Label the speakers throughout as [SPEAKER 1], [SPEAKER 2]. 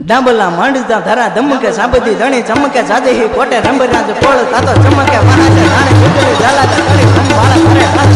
[SPEAKER 1] ડાબલા માંડતા ધરા ધમકે સાબતી ધણી ચમકે સાજે કોટે રંબરાજ કોળ તાતો ચમકે વરાજે ધાણે ઝાલા ધણી સંભાળે કરે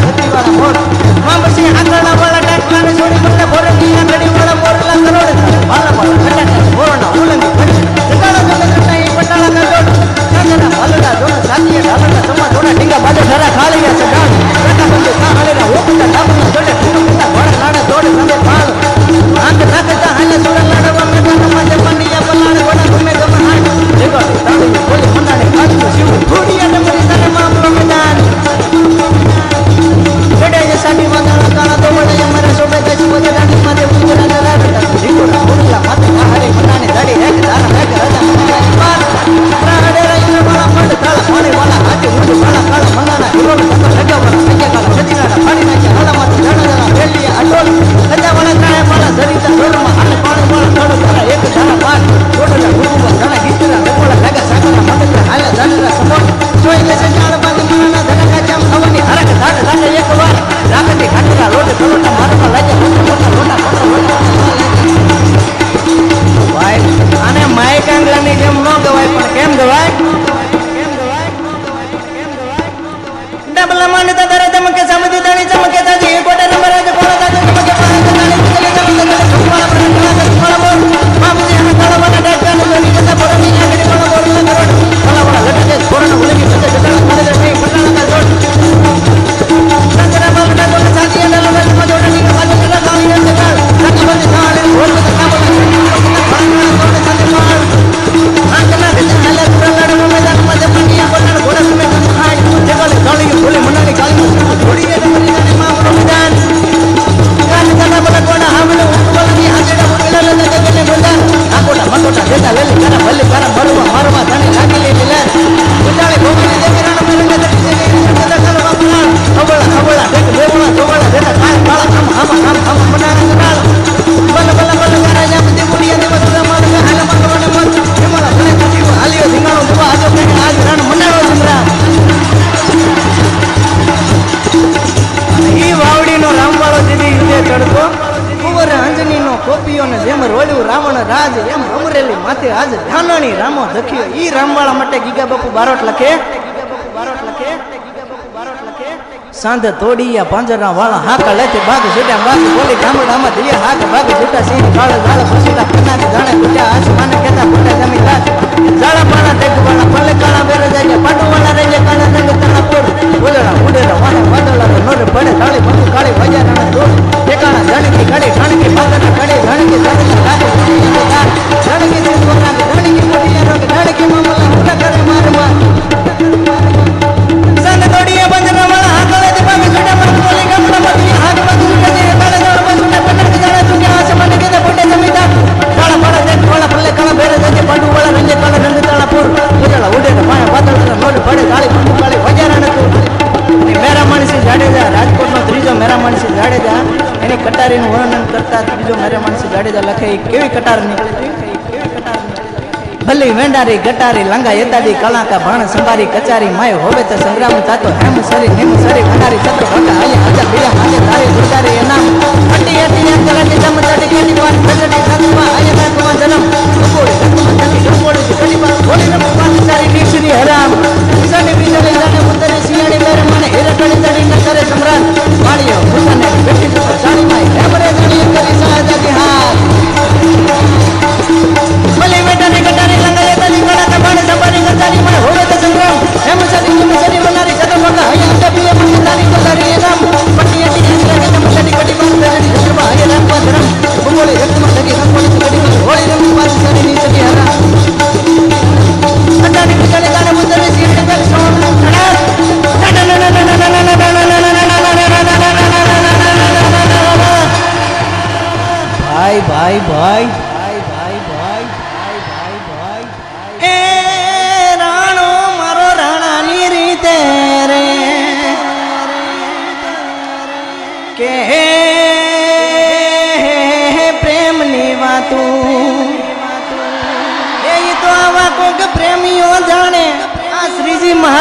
[SPEAKER 1] తబల మండత ధర తమక సమతి ధని తమక తీ కొట તડકો કુંવર અંજનીનો કોપીઓ ને જેમ રોળ્યું રાવણ રાજ એમ અમરેલી માથે આજ ધાનાણી રામો ધખ્યો ઈ રામવાળા માટે ગીગા બાપુ બારોટ લખે. બારોટ લખે સાંધે પાંજરા વાળા હાકા લેતી બાગ છૂટ્યા બાગ બોલી ગામડામાં દિયા હાક બાગ છૂટા સિંહ, કાળ ગાળ ખુશીલા કનાજ જાણે ખૂટ્યા આસમાને કેતા ખોટા જમી લાજ જાળા પાણા દેખવાના પલે કાળા બેરે જાય પાટો વાળા રહી જાય કાળા રંગ તણા પોડ બોલડા લખે, કેવી કટાર નીકળે ભલી વેંડારી, ગટારી, લંગા યતાડી કલાકા, ભણ, સંભારી, કચારી, માય હોવે તો સંગ્રામ તાતો, હેમ સરી હેમ સરી, ભંડારી ચત્ર ભંડા હલે હજા બીજા માને તારી ગુરદારી એના. હટી હટી જમ. ભાઈ ભાઈ ભાઈ. રાણો, મારો રાણાની રીતે રે. કે પ્રેમની વાતું. એ તો આવા કોક પ્રેમીઓ જાણે. આ શ્રીજી મહારાજ